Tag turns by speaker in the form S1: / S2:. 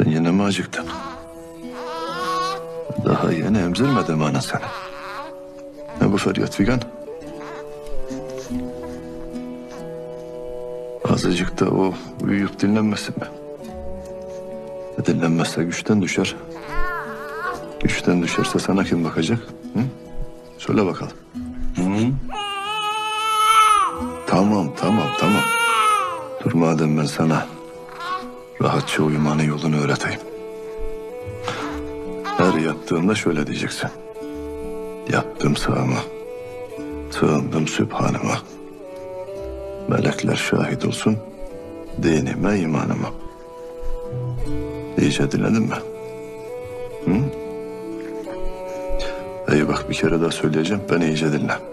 S1: mı acıktın? Daha yeni emzirmedim ana seni. Ne bu feryat figan? Azıcık da o uyuyup dinlenmesin mi? Dinlenmezse güçten düşer. Güçten düşerse sana kim bakacak? Hı? Söyle bakalım. Hı? Tamam, tamam, tamam. Dur madem ben sana rahatça uyumanın yolunu öğreteyim. Her yattığında şöyle diyeceksin. Yattım sağıma, sığındım sübhanıma. Melekler şahit olsun, dinime, imanıma. İyice dinledin mi? Hı? İyi bak bir kere daha söyleyeceğim, beni iyice dinle.